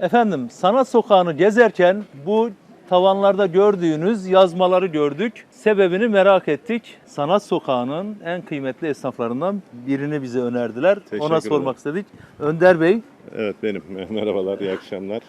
Efendim sanat sokağını gezerken bu tavanlarda gördüğünüz yazmaları gördük. Sebebini merak ettik. Sanat sokağının en kıymetli esnaflarından birini bize önerdiler. Teşekkür Ona ederim. sormak istedik. Önder Bey, Evet benim. Merhabalar, iyi akşamlar.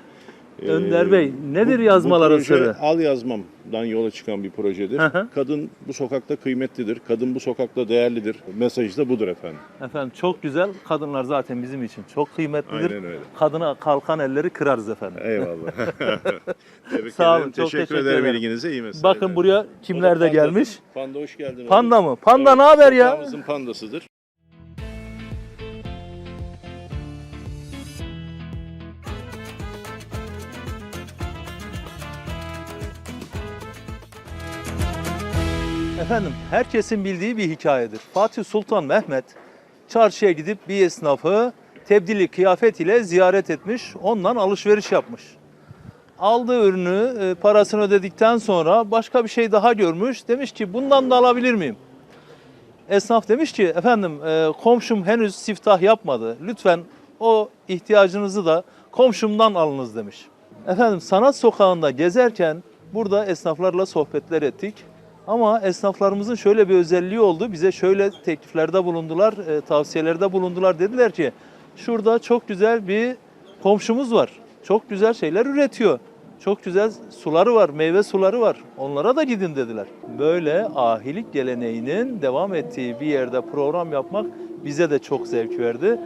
Önder Ee, Bey, nedir yazmaların bu proje sırrı? Al yazmamdan yola çıkan bir projedir. Hı hı. Kadın bu sokakta kıymetlidir, kadın bu sokakta değerlidir. Mesajı da budur efendim. efendim çok güzel. Kadınlar zaten bizim için çok kıymetlidir. Aynen öyle. Kadına kalkan elleri kırarız efendim. Eyvallah. Tebrik Sağ olun, ederim. çok teşekkür, ederim ilginize. iyi mesajlar. Bakın buraya kimler de panda. gelmiş. Panda hoş geldin. Panda mı? Panda ne haber ya? Sokağımızın pandasıdır. Efendim herkesin bildiği bir hikayedir. Fatih Sultan Mehmet çarşıya gidip bir esnafı tebdili kıyafet ile ziyaret etmiş, ondan alışveriş yapmış. Aldığı ürünü e, parasını ödedikten sonra başka bir şey daha görmüş. Demiş ki bundan da alabilir miyim? Esnaf demiş ki efendim e, komşum henüz siftah yapmadı. Lütfen o ihtiyacınızı da komşumdan alınız demiş. Efendim sanat sokağında gezerken burada esnaflarla sohbetler ettik. Ama esnaflarımızın şöyle bir özelliği oldu. Bize şöyle tekliflerde bulundular, e, tavsiyelerde bulundular. Dediler ki şurada çok güzel bir komşumuz var. Çok güzel şeyler üretiyor. Çok güzel suları var, meyve suları var. Onlara da gidin dediler. Böyle ahilik geleneğinin devam ettiği bir yerde program yapmak bize de çok zevk verdi.